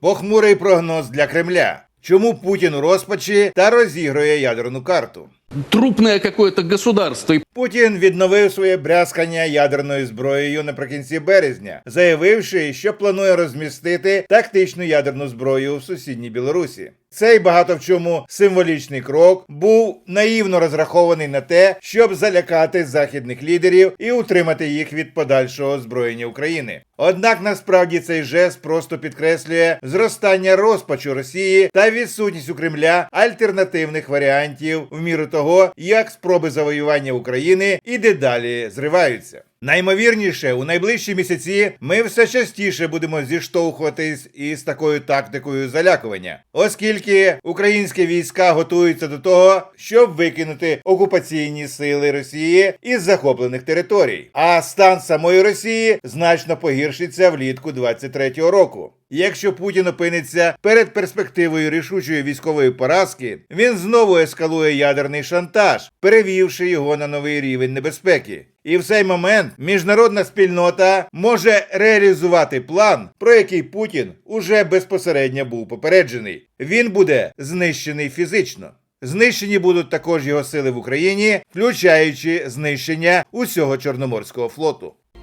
Похмурий прогноз для Кремля. Чому Путін у розпачі та розігрує ядерну карту? Трупное какое-то государство. Путін відновив своє брязкання ядерною зброєю наприкінці березня, заявивши, що планує розмістити тактичну ядерну зброю в сусідній Білорусі. Цей багато в чому символічний крок був наївно розрахований на те, щоб залякати західних лідерів і утримати їх від подальшого озброєння України. Однак насправді цей жест просто підкреслює зростання розпачу Росії та відсутність у Кремля альтернативних варіантів в міру того, як спроби завоювання України і дедалі зриваються. Наймовірніше, у найближчі місяці ми все частіше будемо зіштовхуватись із такою тактикою залякування, оскільки українські війська готуються до того, щоб викинути окупаційні сили Росії із захоплених територій. А стан самої Росії значно погіршиться влітку 23-го року. Якщо Путін опиниться перед перспективою рішучої військової поразки, він знову ескалує ядерний шантаж, перевівши його на новий рівень небезпеки. І в цей момент міжнародна спільнота може реалізувати план, про який Путін уже безпосередньо був попереджений. Він буде знищений фізично. Знищені будуть також його сили в Україні, включаючи знищення усього Чорноморського флоту.